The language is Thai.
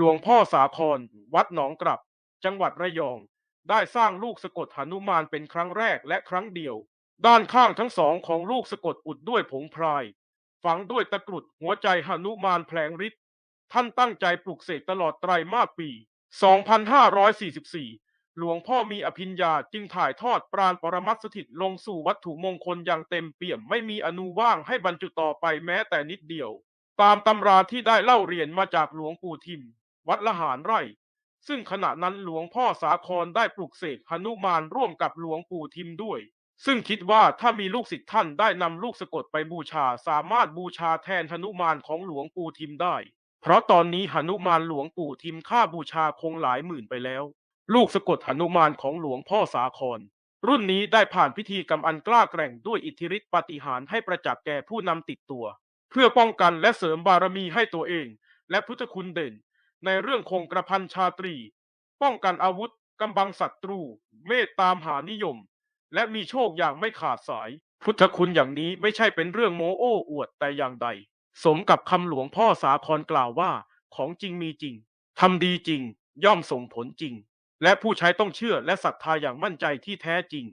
หลวงพ่อสาคร วัดหนองกลับ จังหวัดระยอง ได้สร้างลูกสะกดหนุมานเป็นครั้งแรกและครั้งเดียว ด้านข้างทั้งสองของลูกสะกดอุดด้วยผงพราย ฝังด้วยตะกรุดหัวใจหนุมานแผลงฤทธิ์ท่านตั้งใจปลุกเสกตลอดไตรมาสปี 2544 หลวงพ่อมีอภิญญาจึงถ่ายทอดปราณปรมัตสถิตลงสู่วัตถุมงคลอย่างเต็มเปี่ยมไม่มีอนุว่างให้บรรจุต่อไปแม้แต่นิดเดียว ตามตำราที่ได้เล่าเรียนมาจากหลวงปู่ทิม วัดละหารไร่ ซึ่งขณะนั้นหลวงพ่อสาครได้ปลุกเสกหนุมานร่วมกับหลวงปู่ทิมด้วย ซึ่งคิดว่าถ้ามีลูกศิษย์ท่านได้นำลูกสะกดไปบูชาสามารถบูชาแทนหนุมานของหลวงปู่ทิมได้ เพราะตอนนี้หนุมานหลวงปู่ทิมค่าบูชาคงหลายหมื่นไปแล้ว ลูกสะกดหนุมานของหลวงพ่อสาครรุ่นนี้ได้ผ่านพิธีกรรมอันกล้าแกร่งด้วยอิทธิฤทธิปฏิหารให้ประจักษ์แก่ผู้นำติดตัว เพื่อป้องกันและเสริมบารมีให้ตัวเอง และพุทธคุณเด่น ในเรื่องคงกระพันชาตรี ป้องกันอาวุธกำบังศัตรู เมตตามหานิยม และมีโชคอย่างไม่ขาดสาย พุทธคุณอย่างนี้ไม่ใช่เป็นเรื่องโม้โอ้อวดแต่อย่างใด สมกับคำหลวงพ่อสาครกล่าวว่า ของจริงมีจริงทำดีจริง ย่อมส่งผลจริง และผู้ใช้ต้องเชื่อและศรัทธาอย่างมั่นใจที่แท้จริง